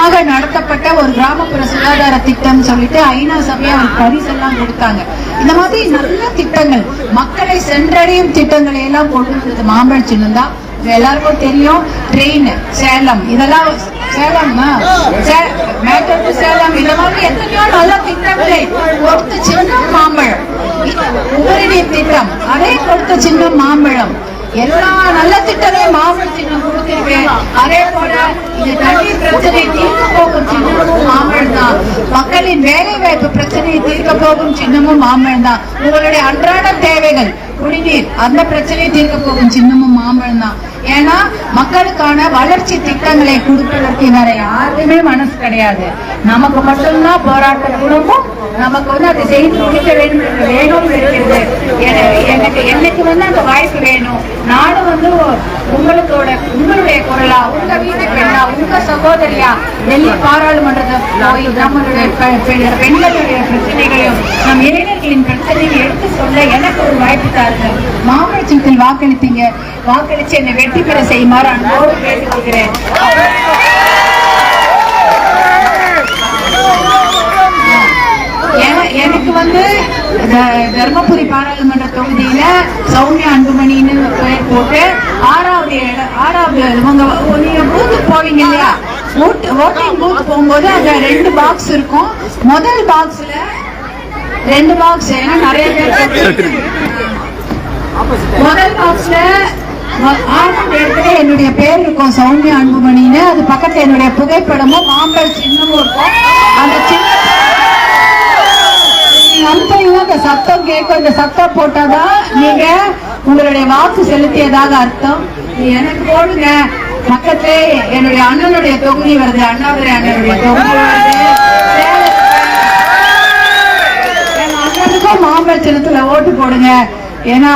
நடத்தப்பட்ட ஒரு கிராமப்புற சுகாதார திட்டம் சொல்லிட்டு ஐநா சபையை ஒரு பரிசெல்லாம் கொடுத்தாங்க. இந்த மாதிரி நல்ல திட்டங்கள் மக்களை சென்றடையும் திட்டங்களை எல்லாம் கொண்டு வந்தது மாம்பழ சின்னம் தான். எல்லாருக்கும் தெரியும் ட்ரெயின் சேலம் இதெல்லாம் சேலம் மேட்டர் டு சேலம் இந்த மாதிரி எத்தனையோ நல்ல திட்டங்களை கொடுத்த சின்னம் மாம்பழம். உபரிநீர் திட்டம் அதே கொடுத்த சின்னம் மாம்பழம். எல்லா நல்ல திட்டங்களையும் மாம்பழ அதே போல இந்த தண்ணீர் பிரச்சனை தீர்க்க போகும் சின்னமும் மாம்பழம் தான். மக்களின் வேலை வாய்ப்பு பிரச்சனையை தீர்க்க போகும் சின்னமும் மாம்பழம் தான். உங்களுடைய அன்றாட தேவைகள் குடிநீர் அந்த பிரச்சனையை தீர்க்க போகும் சின்னமும் மாம்பழம் தான். ஏன்னா மக்களுக்கான வளர்ச்சி திட்டங்களை கொடுப்பதற்கு வேற யாருக்குமே மனசு கிடையாது. நமக்கு மட்டும்தான் போராட்ட குடும்பம் நமக்கு வந்து அதை செய்து முடிக்க வேண்டும் என்ற வேகம் இருக்கிறது எனவே எனக்கு எனக்கு வந்து அந்த வாய்ப்பு வேணும். நானும் வந்து உங்களுக்கோட உங்களுடைய குரலா உங்க வீட்டு பெண்ணா உங்க சகோதரியா டெல்லி பாராளுமன்றத்தை போய் நம்மளுடைய பெண்களுடைய பிரச்சனைகளையும் நம் இளைஞர்களின் பிரச்சனையை எடுத்து சொல்ல எனக்கு ஒரு வாய்ப்பு தாருங்க. மாம்பழச்சத்தில் வாக்களித்தீங்க வாக்களிச்சு என்னை வெற்றி பெற செய்யுமாறு அன்போடு கேட்டுக்கொள்கிறேன் என- எனக்கு வந்து த- தர்மபுரி பாராளுமன்ற தொகுதியில சௌமியா அன்புமணின்னு ஒரு பெயர் போட்டு ஆறாவது ஆறாவது இவங்க நீங்க பூத்துக்கு போவீங்க இல்லையா? ஓட்டிங் பூத் போகும்போது அங்க ரெண்டு பாக்ஸ் இருக்கும். முதல் பாக்ஸ்ல ரெண்டு பாக்ஸ் ஏன்னா நிறைய பேர் முதல் பாக்ஸ்ல ஆறாவது இடத்துல என்னுடைய பேர் இருக்கும் சௌமியா அன்புமணின்னு. அது பக்கத்துல என்னுடைய புகைப்படமும் மாம்பழ சின்னமும் இருக்கும். அந்த சத்தம் கேட்கும் இந்த சத்தம் போட்டாதான் நீங்க உங்களுடைய வாக்கு செலுத்தியதாக அர்த்தம் எனக்கு போடுங்க பக்கத்துல என்னுடைய அண்ணனுடைய தொகுதி வருது அண்ணாதுரை அண்ணனுடைய தொகுதி வருது அண்ணனுக்கும் மாம்பழச்சனத்துல ஓட்டு போடுங்க ஏன்னா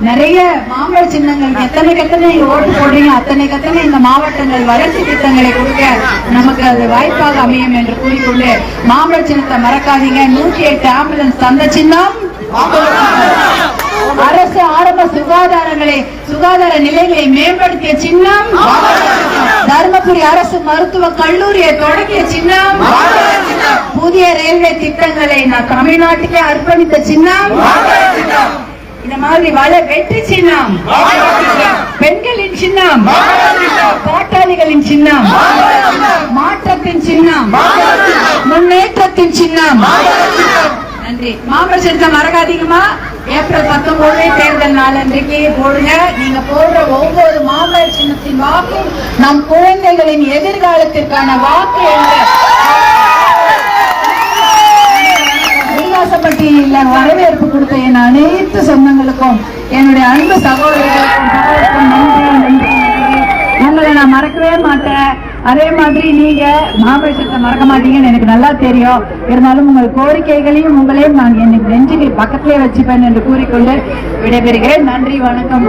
நிறைய மாம்பழ சின்னங்கள் எத்தனை கத்தனை ஓட்டு போடுறீங்க? அத்தனை கத்தனை இந்த மாவட்டங்கள் வளர்ச்சி திட்டங்களை கொடுக்க நமக்கு அது வாய்ப்பாக அமையும் என்று கூறிக்கொண்டு மாம்பழ சின்னத்தை மறக்காதீங்க. நூற்றி எட்டு ஆம்புலன்ஸ் தந்த சின்னம் அரசு ஆரம்ப சுகாதாரங்களை சுகாதார நிலைகளை மேம்படுத்திய சின்னம் தருமபுரி அரசு மருத்துவ கல்லூரியை தொடங்கிய சின்னம் புதிய ரயில்வே திட்டங்களை நான் தமிழ்நாட்டுக்கே அர்ப்பணித்த சின்னம் இந்த மாதிரி வள வெற்றி சின்னம். பெண்களின் சின்னம். பாட்டாளிகளின் சின்னம். மாற்றத்தின் சின்னம். முன்னேற்றத்தின் சின்னம். நன்றி. மாம்பழ சின்னம் மறக்காதீங்கம்மா. ஏப்ரல் பத்தொன்பது தேர்தல் நாள் அன்றைக்கு போடுங்க. நீங்க போடுற ஒவ்வொரு மாம்பழ சின்னத்தின் வாக்கும் நம் குழந்தைகளின் எதிர்காலத்திற்கான வாக்கு என்ற அன்பு சகோதரர்களுக்கும் நன்றி நன்றி உங்களை நான் மறக்கவே மாட்டேன். அதே மாதிரி நீங்க மாபேஷத்தை மறக்க மாட்டீங்கன்னு எனக்கு நல்லா தெரியும். இருந்தாலும் உங்கள் கோரிக்கைகளையும் உங்களையும் நான் என் நெஞ்சுகள் பக்கத்திலே வச்சுப்பேன் என்று கூறிக்கொண்டு விடைபெறுகிறேன். நன்றி வணக்கம்.